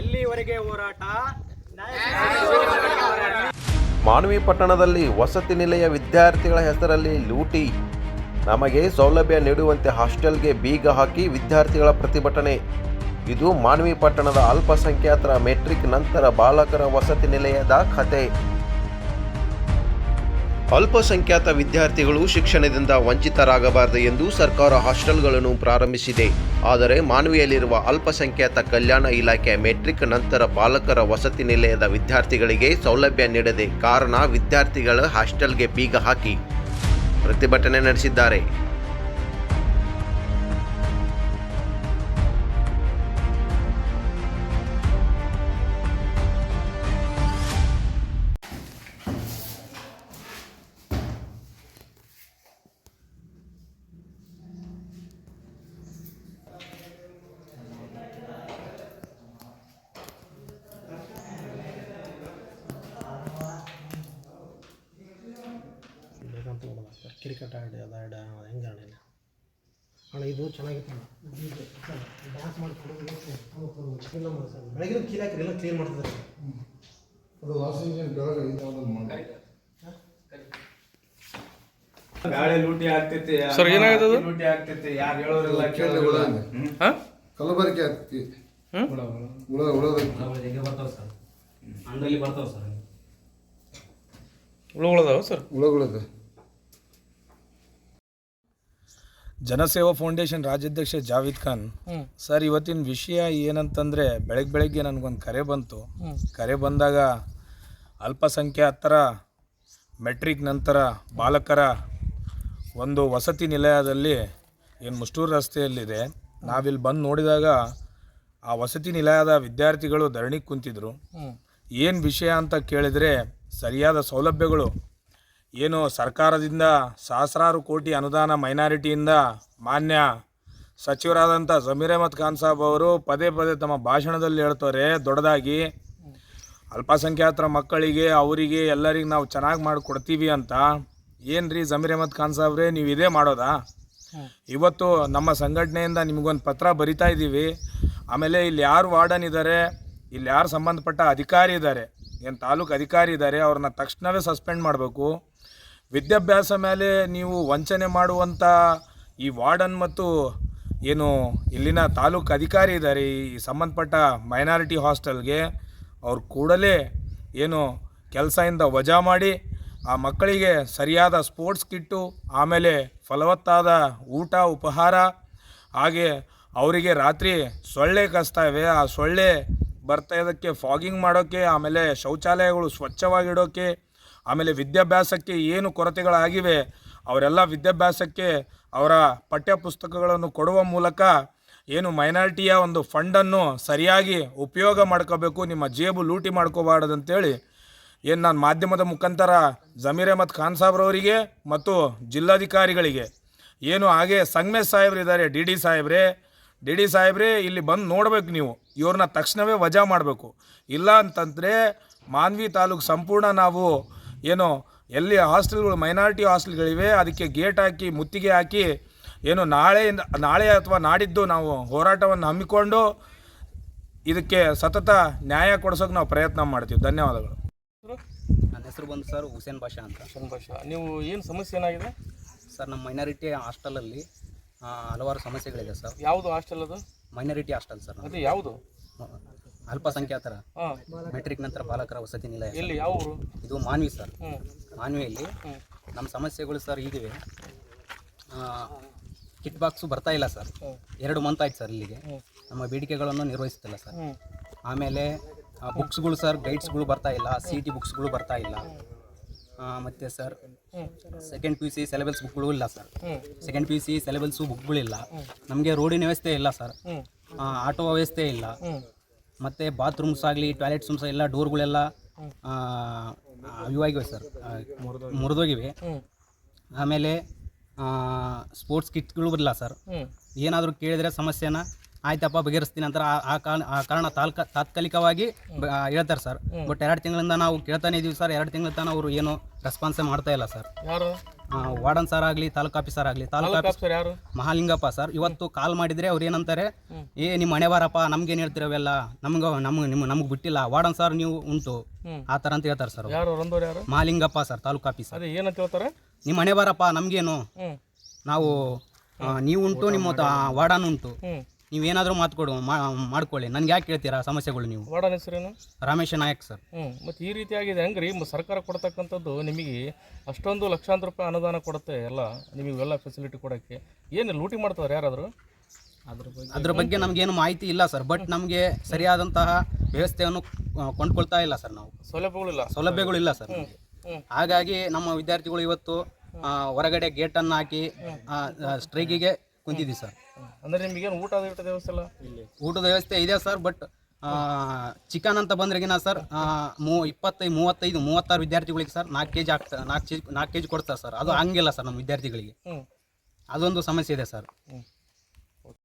ಎಲ್ಲಿವರೆಗೆ ಹೋರಾಟ? ಮಾನವಿ ಪಟ್ಟಣದಲ್ಲಿ ವಸತಿ ನಿಲಯ ವಿದ್ಯಾರ್ಥಿಗಳ ಹೆಸರಲ್ಲಿ ಲೂಟಿ. ನಮಗೆ ಸೌಲಭ್ಯ ನೀಡುವಂತೆ ಹಾಸ್ಟೆಲ್ಗೆ ಬೀಗ ಹಾಕಿ ವಿದ್ಯಾರ್ಥಿಗಳ ಪ್ರತಿಭಟನೆ. ಇದು ಮಾನವಿ ಪಟ್ಟಣದ ಅಲ್ಪಸಂಖ್ಯಾತರ ಮೆಟ್ರಿಕ್ ನಂತರ ಬಾಲಕರ ವಸತಿ ನಿಲಯದ ಕತೆ. ಅಲ್ಪಸಂಖ್ಯಾತ ವಿದ್ಯಾರ್ಥಿಗಳು ಶಿಕ್ಷಣದಿಂದ ವಂಚಿತರಾಗಬಾರದು ಎಂದು ಸರ್ಕಾರ ಹಾಸ್ಟೆಲ್ಗಳನ್ನು ಪ್ರಾರಂಭಿಸಿದೆ. ಆದರೆ ಮಾನವಿಯಲ್ಲಿರುವ ಅಲ್ಪಸಂಖ್ಯಾತ ಕಲ್ಯಾಣ ಇಲಾಖೆ ಮೆಟ್ರಿಕ್ ನಂತರ ಬಾಲಕರ ವಸತಿ ನಿಲಯದ ವಿದ್ಯಾರ್ಥಿಗಳಿಗೆ ಸೌಲಭ್ಯ ನೀಡದೆ ಕಾರಣ ವಿದ್ಯಾರ್ಥಿಗಳ ಹಾಸ್ಟೆಲ್ಗೆ ಬೀಗ ಹಾಕಿ ಪ್ರತಿಭಟನೆ ನಡೆಸಿದ್ದಾರೆ. ಬೇಕಂತ ನೋಡೋಣ ಕ್ರಿಕೆಟ್ ಆಡಿ ಅದು ಆಡ ಹೆಂಗೆ ಆಡಿಲ್ಲ ಅಣ್ಣ ಇದು ಚೆನ್ನಾಗಿತ್ತು ಡ್ಯಾನ್ಸ್ ಮಾಡಿ ಕೀಲ್ ಹಾಕಿರಿ ಎಲ್ಲ ಕ್ಲಿಯರ್ ಮಾಡ್ತಿದ್ದಾರೆ. ಅದು ವಾಷಿಂಗ್ಟನ್ ಗಾಳಿ ಲೂಟಿ ಆಗ್ತೈತಿ ಸರ್? ಲೂಟಿ ಆಗ್ತೈತಿ ಯಾರು ಹೇಳೋರಿಲ್ಲ ಕೇಳಿ ಹುಳ ಇದೆ. ಹುಳ ಕಲಬರಿಕೆ ಆಗ್ತಿ ಹುಳ ಸರ್. ಅಂಗಲ್ಲಿ ಬರ್ತಾವ ಸರ್ ಹುಳುಗಳದಾವ ಸರ್ ಹುಳಗಳದ ಜನಸೇವಾ ಫೌಂಡೇಶನ್ ರಾಜ್ಯಾಧ್ಯಕ್ಷ ಜಾವೇದ್ ಖಾನ್ ಸರ್ ಇವತ್ತಿನ ವಿಷಯ ಏನಂತಂದರೆ ಬೆಳಗ್ಗೆ ಬೆಳಗ್ಗೆ ನನಗೊಂದು ಕರೆ ಬಂತು. ಕರೆ ಬಂದಾಗ ಅಲ್ಪಸಂಖ್ಯಾತರ ಮೆಟ್ರಿಕ್ ನಂತರ ಬಾಲಕರ ಒಂದು ವಸತಿ ನಿಲಯದಲ್ಲಿ ಏನು ಮುಷ್ಟೂರು ರಸ್ತೆಯಲ್ಲಿದೆ ನಾವಿಲ್ಲಿ ಬಂದು ನೋಡಿದಾಗ ಆ ವಸತಿ ನಿಲಯದ ವಿದ್ಯಾರ್ಥಿಗಳು ಧರಣಿ ಕುಂತಿದ್ರು. ಏನು ವಿಷಯ ಅಂತ ಕೇಳಿದರೆ ಸರಿಯಾದ ಸೌಲಭ್ಯಗಳು. ಏನು ಸರ್ಕಾರದಿಂದ ಸಹಸ್ರಾರು ಕೋಟಿ ಅನುದಾನ ಮೈನಾರಿಟಿಯಿಂದ ಮಾನ್ಯ ಸಚಿವರಾದಂಥ ಜಮೀರ್ ಅಹಮದ್ ಖಾನ್ ಸಾಬ್ ಅವರು ಪದೇ ಪದೇ ತಮ್ಮ ಭಾಷಣದಲ್ಲಿ ಹೇಳ್ತಾರೆ ದೊಡ್ಡದಾಗಿ. ಅಲ್ಪಸಂಖ್ಯಾತರ ಮಕ್ಕಳಿಗೆ ಅವರಿಗೆ ಎಲ್ಲರಿಗೆ ನಾವು ಚೆನ್ನಾಗಿ ಮಾಡಿಕೊಡ್ತೀವಿ ಅಂತ. ಏನು ರೀ ಜಮೀರ್ ಅಹಮದ್ ಖಾನ್ ಸಾಬ್ರೆ ನೀವು ಇದೇ ಮಾಡೋದಾ? ಇವತ್ತು ನಮ್ಮ ಸಂಘಟನೆಯಿಂದ ನಿಮಗೊಂದು ಪತ್ರ ಬರಿತಾ ಇದ್ದೀವಿ ಆಮೇಲೆ ಇಲ್ಲಿ ಯಾರು ವಾರ್ಡನ್ ಇದ್ದಾರೆ ಇಲ್ಲಿ ಯಾರು ಸಂಬಂಧಪಟ್ಟ ಅಧಿಕಾರಿ ಇದ್ದಾರೆ ಏನು ತಾಲೂಕು ಅಧಿಕಾರಿ ಇದ್ದಾರೆ ಅವ್ರನ್ನ ತಕ್ಷಣವೇ ಸಸ್ಪೆಂಡ್ ಮಾಡಬೇಕು. ವಿದ್ಯಾಭ್ಯಾಸ ಮೇಲೆ ನೀವು ವಂಚನೆ ಮಾಡುವಂಥ ಈ ವಾರ್ಡನ್ ಮತ್ತು ಏನು ಇಲ್ಲಿನ ತಾಲೂಕು ಅಧಿಕಾರಿ ಇದ್ದಾರೆ ಈ ಸಂಬಂಧಪಟ್ಟ ಮೈನಾರಿಟಿ ಹಾಸ್ಟೆಲ್ಗೆ, ಅವ್ರು ಕೂಡಲೇ ಏನು ಕೆಲಸದಿಂದ ವಜಾ ಮಾಡಿ, ಆ ಮಕ್ಕಳಿಗೆ ಸರಿಯಾದ ಸ್ಪೋರ್ಟ್ಸ್ ಕಿಟ್ಟು, ಆಮೇಲೆ ಫಲವತ್ತಾದ ಊಟ, ಉಪಹಾರ, ಹಾಗೆ ಅವರಿಗೆ ರಾತ್ರಿ ಸೊಳ್ಳೆ ಇವೆ. ಆ ಸೊಳ್ಳೆ ಬರ್ತಾ ಇದಕ್ಕೆ ಫಾಗಿಂಗ್ ಮಾಡೋಕ್ಕೆ ಆಮೇಲೆ ಶೌಚಾಲಯಗಳು ಸ್ವಚ್ಛವಾಗಿಡೋಕ್ಕೆ ಆಮೇಲೆ ವಿದ್ಯಾಭ್ಯಾಸಕ್ಕೆ ಏನು ಕೊರತೆಗಳಾಗಿವೆ, ಅವರೆಲ್ಲ ವಿದ್ಯಾಭ್ಯಾಸಕ್ಕೆ ಅವರ ಪಠ್ಯ ಪುಸ್ತಕಗಳನ್ನು ಕೊಡುವ ಮೂಲಕ ಏನು ಮೈನಾರಿಟಿಯ ಒಂದು ಫಂಡನ್ನು ಸರಿಯಾಗಿ ಉಪಯೋಗ ಮಾಡ್ಕೋಬೇಕು, ನಿಮ್ಮ ಜೇಬು ಲೂಟಿ ಮಾಡ್ಕೋಬಾರ್ದು ಅಂತೇಳಿ ಏನು ನಾನು ಮಾಧ್ಯಮದ ಮುಖಾಂತರ ಜಮೀರ್ ಅಹಮದ್ ಖಾನ್ ಸಾಬ್ರವರಿಗೆ ಮತ್ತು ಜಿಲ್ಲಾಧಿಕಾರಿಗಳಿಗೆ, ಏನು ಹಾಗೆ ಸಂಗಮೇಶ್ ಸಾಹೇಬ್ರಿದ್ದಾರೆ, ಡಿ ಡಿ ಸಾಹೇಬ್ರೆ ಡಿ ಡಿ ಸಾಹೇಬ್ರೆ ಇಲ್ಲಿ ಬಂದು ನೋಡಬೇಕು ನೀವು. ಇವ್ರನ್ನ ತಕ್ಷಣವೇ ವಜಾ ಮಾಡಬೇಕು. ಇಲ್ಲ ಅಂತಂದರೆ ಮಾನ್ವಿ ತಾಲೂಕು ಸಂಪೂರ್ಣ ನಾವು ಏನು ಎಲ್ಲಿ ಹಾಸ್ಟೆಲ್ಗಳು ಮೈನಾರಿಟಿ ಹಾಸ್ಟೆಲ್ಗಳಿವೆ ಅದಕ್ಕೆ ಗೇಟ್ ಹಾಕಿ ಮುತ್ತಿಗೆ ಹಾಕಿ ಏನು ನಾಳೆಯಿಂದ ನಾಳೆ ಅಥವಾ ನಾಡಿದ್ದು ನಾವು ಹೋರಾಟವನ್ನು ಹಮ್ಮಿಕೊಂಡು ಇದಕ್ಕೆ ಸತತ ನ್ಯಾಯ ಕೊಡಿಸೋಕೆ ನಾವು ಪ್ರಯತ್ನ ಮಾಡ್ತೀವಿ. ಧನ್ಯವಾದಗಳು. ನನ್ನ ಹೆಸರು ಬಂದು ಸರ್ ಹುಸೇನ್ ಭಾಷಾ ಅಂತ. ಹುಸೇನ್ ಭಾಷಾ. ನೀವು ಏನು ಸಮಸ್ಯೆ ಏನಾಗಿದೆ? ಸರ್ ನಮ್ಮ ಮೈನಾರಿಟಿ ಹಾಸ್ಟೆಲಲ್ಲಿ ಹಲವಾರು ಸಮಸ್ಯೆಗಳಿದೆ ಸರ್. ಯಾವುದು ಹಾಸ್ಟೆಲ್ ಅದು? ಮೈನಾರಿಟಿ ಹಾಸ್ಟೆಲ್ ಸರ್ ಅದು ಯಾವುದು? ಅಲ್ಪಸಂಖ್ಯಾತರ. ಮೆಟ್ರಿಕ್ ನಂತರ ಬಾಲಕರ ವಸತಿ ನಿಲಯ. ಎಲ್ಲಿ ಯಾವ ಊರು? ಇದು ಮಾನ್ವಿ ಸರ್. ಮಾನ್ವಿಯಲ್ಲಿ ನಮ್ಮ ಸಮಸ್ಯೆಗಳು ಸರ್ ಈಗಿವೆ ಕಿಟ್ ಬಾಕ್ಸು ಬರ್ತಾ ಇಲ್ಲ ಸರ್. ಎರಡು ಮಂತ್ ಆಯ್ತು ಸರ್ ಇಲ್ಲಿಗೆ. ನಮ್ಮ ಬೇಡಿಕೆಗಳನ್ನು ನಿರ್ವಹಿಸ್ತಿಲ್ಲ ಸರ್. ಆಮೇಲೆ ಬುಕ್ಸ್ಗಳು ಸರ್ ಗೈಡ್ಸ್ಗಳು ಬರ್ತಾ ಇಲ್ಲ. ಸಿ ಟಿ ಬುಕ್ಸ್ಗಳು ಬರ್ತಾ ಇಲ್ಲ. ಮತ್ತೆ sir second P U C syllabus ಬುಕ್ಗಳು ಇಲ್ಲ sir. Second P U C syllables ಬುಕ್ಗಳಿಲ್ಲ ನಮಗೆ ರೋಡಿನ ವ್ಯವಸ್ಥೆ ಇಲ್ಲ ಸರ್. ಆಟೋ ವ್ಯವಸ್ಥೆ ಇಲ್ಲ. ಮತ್ತು ಬಾತ್ರೂಮ್ಸ್ ಆಗಲಿ ಟಾಯ್ಲೆಟ್ಸ್ ಎಲ್ಲ ಡೋರ್ಗಳೆಲ್ಲ ಇವಾಗಿವೆ ಸರ್. ಮುರಿದೋಗಿವೆ. ಆಮೇಲೆ ಸ್ಪೋರ್ಟ್ಸ್ ಕಿಟ್ಗಳು ಬರಲ್ಲ ಸರ್. ಏನಾದರೂ ಕೇಳಿದರೆ ಸಮಸ್ಯೆನ ಆಯ್ತಪ್ಪ ಬಗೆಹರಿಸ್ತೀನಿ. ಅಂತ ಆ- ಕಾರಣ ಆ ಕಾರಣ ತಾಲ್ಕ ತಾತ್ಕಾಲಿಕವಾಗಿ ಹೇಳ್ತಾರೆ ಸರ್. ಬಟ್ ಎರಡು ತಿಂಗಳಿಂದ ನಾವು ಕೇಳ್ತಾನೆ ಇದೀವಿ ಸರ್. ಎರಡು ತಿಂಗಳ ತನಕ ಅವರು ಏನು ರೆಸ್ಪಾನ್ಸೇ ಮಾಡ್ತಾ ಇಲ್ಲ ಸರ್. ವಾರ್ಡನ್ ಸರ್ ಆಗಲಿ ತಾಲೂಕು ಆಫೀಸರ್ ಆಗಲಿ ತಾಲೂಕು ಆಫೀಸರ್ ಯಾರು? ಮಹಾಲಿಂಗಪ್ಪ ಸರ್. ಇವತ್ತು ಕಾಲ್ ಮಾಡಿದರೆ ಅವ್ರು ಏನಂತಾರೆ ಏ ನಿಮ್ಮ ಹಣೆ ಬಾರಪ್ಪ ನಮ್ಗೇನು ಹೇಳ್ತಿರವೆಲ್ಲ ನಮ್ಗೆ ನಮ್ಗೆ ನಿಮ್ಮ ನಮ್ಗೆ ಬಿಟ್ಟಿಲ್ಲ. ವಾರ್ಡನ್ ಸರ್ ನೀವು ಉಂಟು. ಆ ಥರ ಅಂತ ಹೇಳ್ತಾರೆ sir Mahalingappa sir taluk officer ಏನಂತ ಹೇಳ್ತಾರೆ? ನಿಮ್ಮ ಹಣೆ ಬಾರಪ್ಪ ನಮಗೇನು? ನಾವು ನೀವು ಉಂಟು ನಿಮ್ಮ ವಾರ್ಡನ್ ಉಂಟು. ಹ್ಮ್ ಮಾತು ಮಾತುಕೊಡು ಮಾಡ್ಕೊಳ್ಳಿ. ನನ್ಗೆ ಯಾಕೆ ಹೇಳ್ತೀರಾ ಸಮಸ್ಯೆಗಳು ನೀವು? ವಾರ್ಡನ್ ಹೆಸರೇನು? ರಮೇಶ್ ನಾಯಕ್ ಸರ್. ಹ್ಞೂ ಮತ್ತು ಈ ರೀತಿ ಆಗಿದೆ ರೀ ಸರ್ಕಾರ ಕೊಡ್ತಕ್ಕಂಥದ್ದು ನಿಮಗೆ ಅಷ್ಟೊಂದು ಲಕ್ಷಾಂತರ ರೂಪಾಯಿ ಅನುದಾನ ಕೊಡುತ್ತೆ ಎಲ್ಲ ನಿಮಗೆ ಇವೆಲ್ಲ ಫೆಸಿಲಿಟಿ ಕೊಡೋಕ್ಕೆ. ಏನು ಲೂಟಿ ಮಾಡ್ತಾರೆ ಯಾರಾದರೂ? ಅದ್ರ ಬಗ್ಗೆ ಅದ್ರ ಬಗ್ಗೆ ನಮಗೇನು ಮಾಹಿತಿ ಇಲ್ಲ ಸರ್ ಬಟ್ ನಮಗೆ ಸರಿಯಾದಂತಹ ವ್ಯವಸ್ಥೆಯನ್ನು ಕೊಂಡ್ಕೊಳ್ತಾ ಇಲ್ಲ ಸರ್ ನಾವು. ಸೌಲಭ್ಯಗಳಿಲ್ಲ ಸೌಲಭ್ಯಗಳಿಲ್ಲ ಸರ್. ಹಾಗಾಗಿ ನಮ್ಮ ವಿದ್ಯಾರ್ಥಿಗಳು ಇವತ್ತು ಹೊರಗಡೆ ಗೇಟನ್ನು ಹಾಕಿ ಸ್ಟ್ರೈಕಿಗೆ ಕುಂತಿದ್ದೀವಿ ಸರ್. ಅಂದ್ರೆ ನಿಮ್ಗೆ ಊಟ ಊಟದ ವ್ಯವಸ್ಥೆ ಇಲ್ಲ? ಊಟದ ವ್ಯವಸ್ಥೆ ಇದೆ ಸರ್ ಬಟ್ ಚಿಕನ್ ಅಂತ ಬಂದ್ರೆಗಿನ ಸರ್ ಮೂ ಇಪ್ಪತ್ತೈದು ಮೂವತ್ತೈದು ಮೂವತ್ತಾರು ವಿದ್ಯಾರ್ಥಿಗಳಿಗೆ ಸರ್ ನಾಲ್ಕು ಕೆ ಜಿ ಆಗ್ತಾ ನಾಲ್ಕು ಕೆ ಜಿ ನಾಲ್ಕು ಕೆ ಜಿ ಕೊಡ್ತಾರೆ ಸರ್. ಅದು ಹಂಗಿಲ್ಲ ಸರ್ ನಮ್ಮ ವಿದ್ಯಾರ್ಥಿಗಳಿಗೆ. ಅದೊಂದು ಸಮಸ್ಯೆ ಇದೆ ಸರ್.